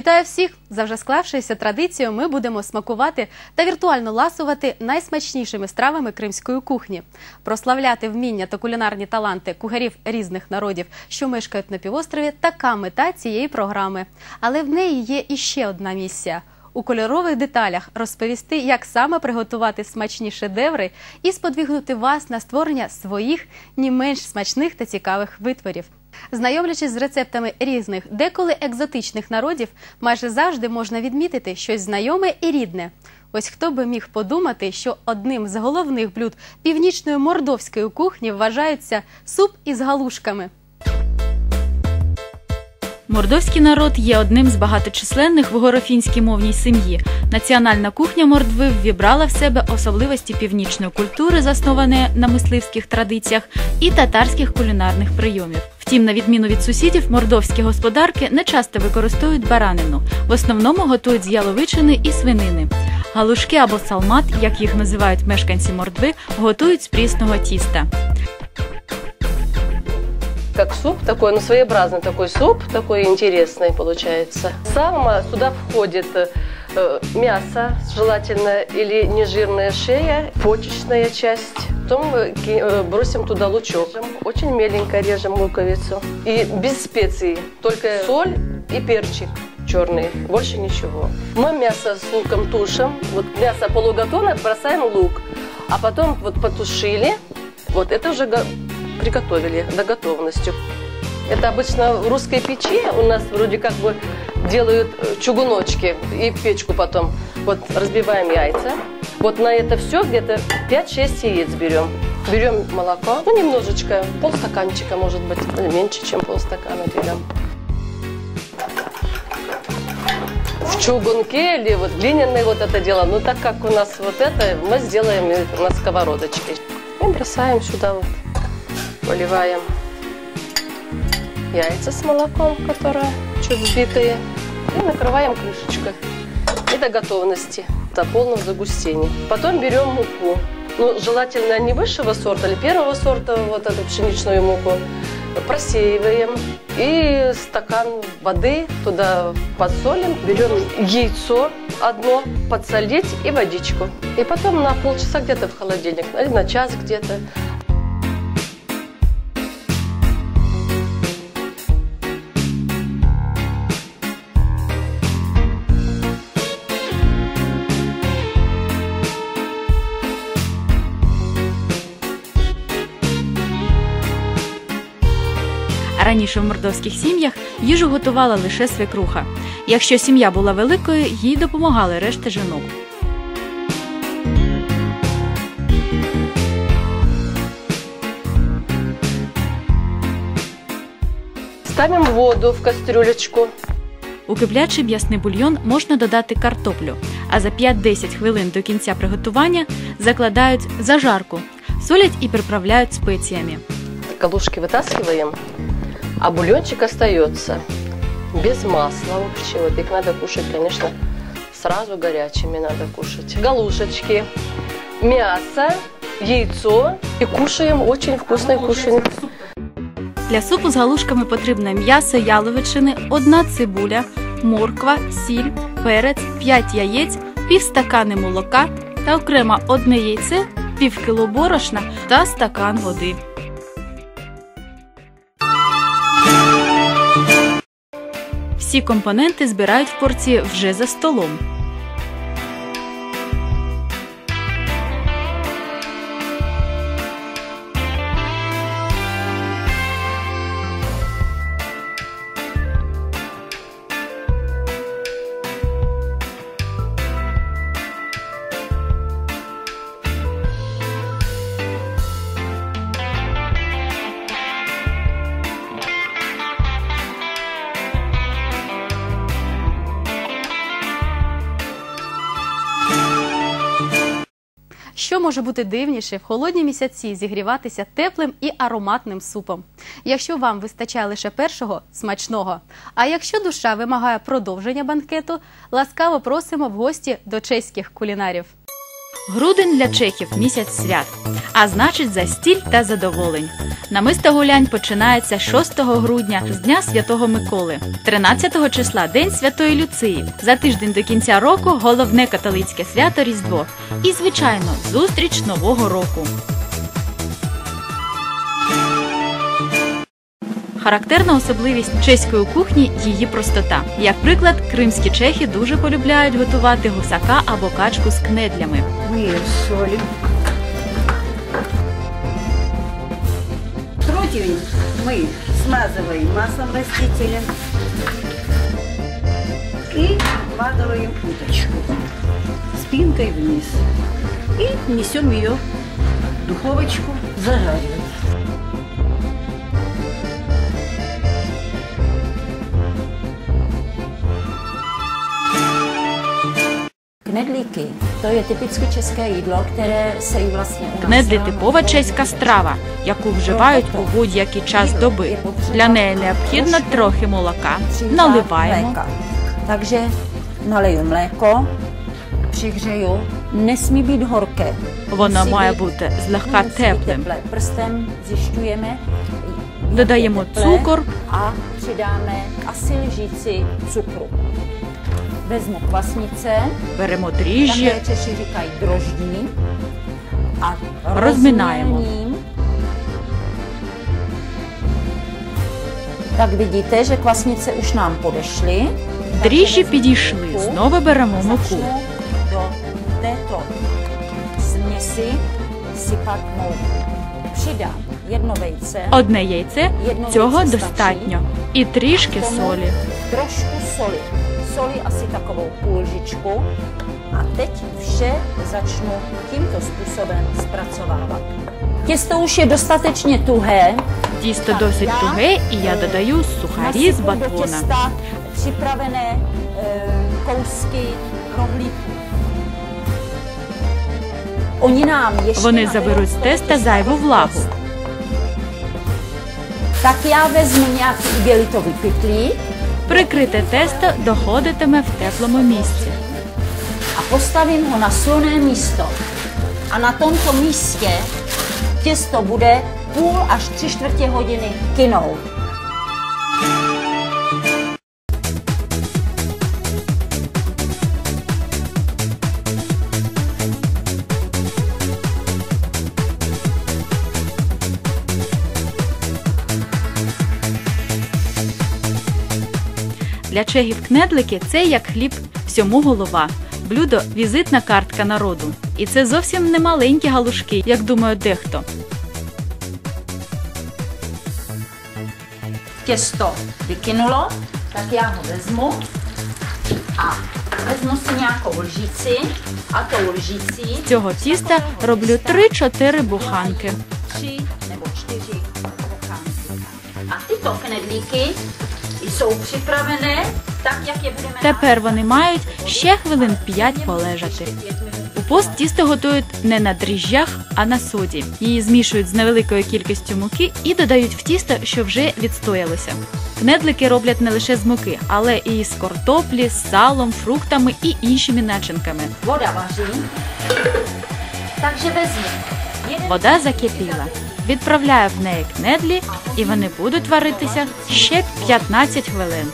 Вітаю всіх! За вже склавшоюся традицією ми будемо смакувати та віртуально ласувати найсмачнішими стравами кримської кухні, прославляти вміння та кулінарні таланти кухарів різних народів, що мешкають на півострові. Така мета цієї програми. Але в неї є іще одна місія. У кольорових деталях розповісти, як саме приготувати смачні шедеври і сподвігнути вас на створення своїх не менш смачних та цікавих витворів. Знайомлячись з рецептами різних, деколи екзотичних народів, майже завжди можна відмітити щось знайоме і рідне. Ось хто би міг подумати, що одним з головних блюд північної мордовської кухні вважаються суп із галушками. Мордовський народ є одним з багаточисленних в угорофінській мовній сім'ї. Національна кухня мордви ввібрала в себе особливості північної культури, заснованої на мисливських традиціях, і татарських кулінарних прийомів. Втім, на відміну від сусідів, мордовські господарки не часто використовують баранину. В основному готують з яловичини і свинини. Галушки або салмат, як їх називають мешканці мордви, готують з прісного тіста. Как суп такой, ну своеобразный такой суп, такой интересный получается. Сам сюда входит э, мясо, желательно или нежирная шея, почечная часть. Потом э, бросим туда лучок. Очень меленько режем луковицу. И без специй, только соль и перчик черный, больше ничего. Мы мясо с луком тушим. Вот мясо полуготовое, бросаем лук. А потом вот потушили. Вот это уже приготовили до готовности. Это обычно в русской печи у нас вроде как бы делают э, чугуночки и печку потом. Вот разбиваем яйца. Вот на это все где-то 5-6 яиц берем. Берем молоко, ну немножечко, полстаканчика может быть, меньше, чем полстакана берем. В чугунке или вот глиняное вот это дело, ну так как у нас вот это, мы сделаем на сковородочке. И бросаем сюда вот, поливаем яйца с молоком, которые чуть взбитые, и накрываем крышечкой. И до готовности, до полного загустения. Потом берем муку. Ну, желательно не высшего сорта или первого сорта, вот эту пшеничную муку. Просеиваем. И стакан воды туда подсолим. Берем яйцо одно, подсолить и водичку. И потом на полчаса где-то в холодильник, или на час где-то. Раніше в мордовських сім'ях їжу готувала лише свекруха. Якщо сім'я була великою, їй допомагали решта жінок. Ставим воду в кастрюлечку. У киплячий м'ясний бульйон можна додати картоплю, а за 5-10 хвилин до кінця приготування закладають зажарку, солять і приправляють спеціями. Калушки вытаскиваем, а бульончик остается без масла вообще. Вот их надо кушать, конечно, сразу горячими надо кушать. Галушечки, мясо, яйцо. И кушаем, очень вкусное кушанье. Для супу з галушками потрібно м'ясо яловичини, одна цибуля, морква, сіль, перець, 5 яєць, пів стакани молока та окремо одне яйце, пів кіло борошна та стакан води. Всі компоненти збирають в порції вже за столом. Що може бути дивніше в холодні місяці зігріватися теплим і ароматним супом? Якщо вам вистачає лише першого смачного. А якщо душа вимагає продовження банкету, ласкаво просимо в гості до чеських кулінарів. Грудень для чехів місяць свят, а значить застіль та задоволень. Намисто гулянь починається 6 грудня з Дня Святого Миколи, 13 числа День Святої Люції. За тиждень до кінця року головне католицьке свято Різдво. І, звичайно, зустріч Нового року. Характерна особливість чеської кухні її простота. Як приклад, кримські чехи дуже полюбляють готувати гусака або качку з кнедлями. Мы солим. Противень мы смазываем маслом растительным и вкладываем уточку спинкой вниз. И несем ее в духовочку зажаривать. Knedlíky, to je typicky české jídlo, které se jí vlastně dá типова чеська страва, яку вживають у будь-який час доби. Для неї необхідно трохи молока. Наливаємо. Takže naliju mléko, přihřeju, nesmí být horké. Воно має бути злегка теплим. zjišťujeme, jak Додаємо цукор. a přidáme asi lžíci cukru. Vezmu kvasnice, Беремо дріжджі, také Češi říkají droždí a Rozminájemo. rozmělním. Tak vidíte, že kvasnice už nám podešly. дріжджі Takže vezmu підійшли. mouku Знову беремо муку. začnu do této směsi sypat mouku. Přidám jedno vejce, Одне яйце цього достатньо. І трішки солі. Trošku soli. Soli asi takovou půl lžičku. A teď vše začnu tímto způsobem zpracovávat. Těsto už je dostatečně tuhé. Тісто досить туге, і я додаю сухарі з Nasypu do батона. těsta připravené e, kousky rohlíků. Oni nám ještě Вони naberou заберуть з toho теста těsta зайву влагу. dost. Tak já vezmu nějaký igelitový pytlík Прикрите тесто доходитиме в теплому місці. a postavím ho na silné místo. A na tomto místě těsto bude půl až tři čtvrtě hodiny kynout. Для чехів кнедлики це як хліб всьому голова. Блюдо візитна картка народу. І це зовсім не маленькі галушки, як думає дехто. Tak já ho vezmu a vezmu si nějakou lžíci a tou lžící З цього тіста роблю 3-4 буханки. tři nebo čtyři bokánky. A tyto knedlíky jsou připravené tak, jak je budeme Тепер вони мають ще хвилин 5 полежати. Пост тісто готують не на дріжджах, а на соді. Її змішують з невеликою кількістю муки і додають в тісто, що вже відстоялося. Кнедлики роблять не лише з муки, але і з картоплі, з салом, фруктами і іншими начинками. Vezmu jeden Вода закипіла. Відправляю в неї кнедлі, і вони будуть варитися ще 15 хвилин.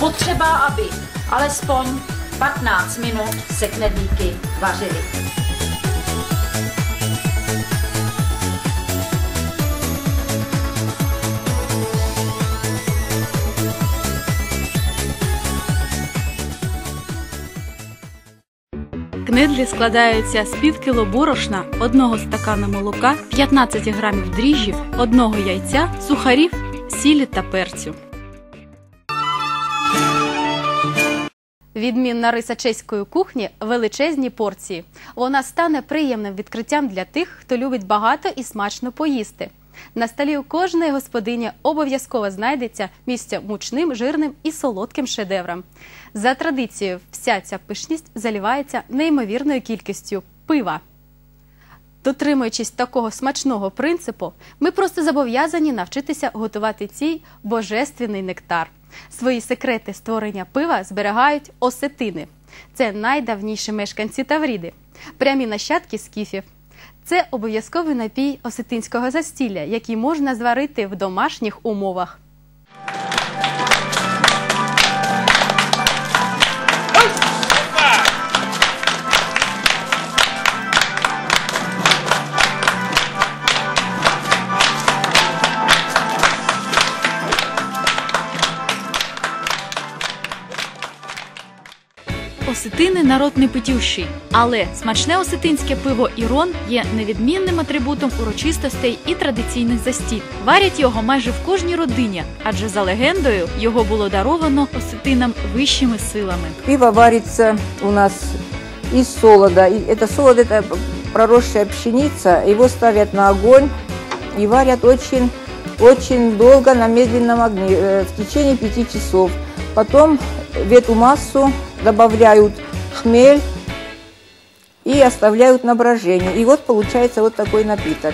Potřeba, aby alespoň 15 minut se knedlíky vařily. Кнедлі складаються з пів кіло борошна, одного стакана молока, 15 грамів дріжджів, одного яйця, сухарів, сілі та перцю. Відмінна риса чеської кухні величезні порції. Вона стане приємним відкриттям для тих, хто любить багато і смачно поїсти. На столі у кожної господині обов'язково знайдеться місце мучним, жирним і солодким шедеврам. За традицією, вся ця пишність залівається неймовірною кількістю пива. Дотримуючись такого смачного принципу, ми просто зобов'язані навчитися готувати цей божественний нектар. Свої секрети створення пива зберігають осетини. Це найдавніші мешканці Тавріди, прямі нащадки скіфів. Це обов'язковий напій осетинського застілля, який можна зварити в домашніх умовах. Осетини народ не питющий, але смачне осетинське пиво Ірон є невідмінним атрибутом урочистостей і традиційних застіль. Варять його майже в кожній родині, адже за легендою його було даровано осетинам вищими силами. Пиво варится у нас из солода. И это солод, это проросшая пшеница. Его ставят на огонь и варят очень, очень долго на медленном огне, э, в течение пяти часов. Потом в эту массу добавляют хмель и оставляют на брожение. И вот получается вот такой напиток.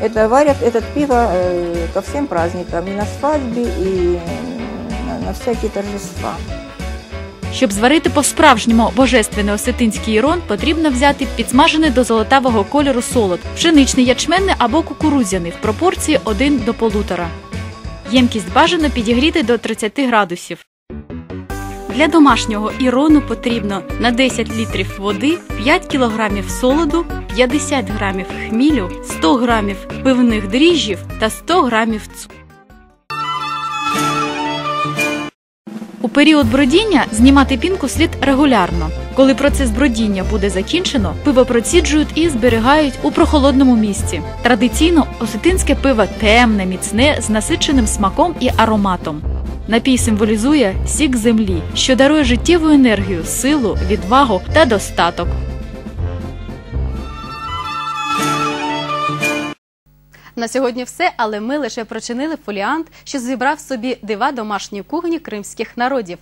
Это варят этот пиво э, ко всем праздникам, и на свадьбе, и на- на всякие торжества. Щоб зварити по-справжньому божественний осетинський ірон, потрібно взяти підсмажений до золотавого кольору солод, пшеничний ячменний або кукурудзяний в пропорції 1 до полутора. Ємкість бажано підігріти до 30 градусів. Для домашнього ірону потрібно на 10 літрів води, 5 кілограмів солоду, 50 грамів хмілю, 100 грамів пивних дріжджів та 100 грамів цукру. У період бродіння знімати пінку слід регулярно. Коли процес бродіння буде закінчено, пиво проціджують і зберігають у прохолодному місці. Традиційно осетинське пиво темне, міцне, з насиченим смаком і ароматом. Напій символізує сік землі, що дарує життєву енергію, силу, відвагу та достаток. На сьогодні все, але ми лише прочинили фоліант, що зібрав собі дива домашньої кухні кримських народів.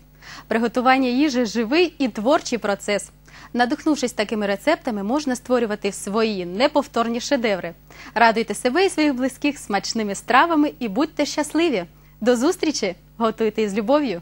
Приготування їжі живий і творчий процес. Надихнувшись такими рецептами, можна створювати свої неповторні шедеври. Радуйте себе і своїх близьких смачними стравами і будьте щасливі! До зустрічі! Готуйте із любов'ю!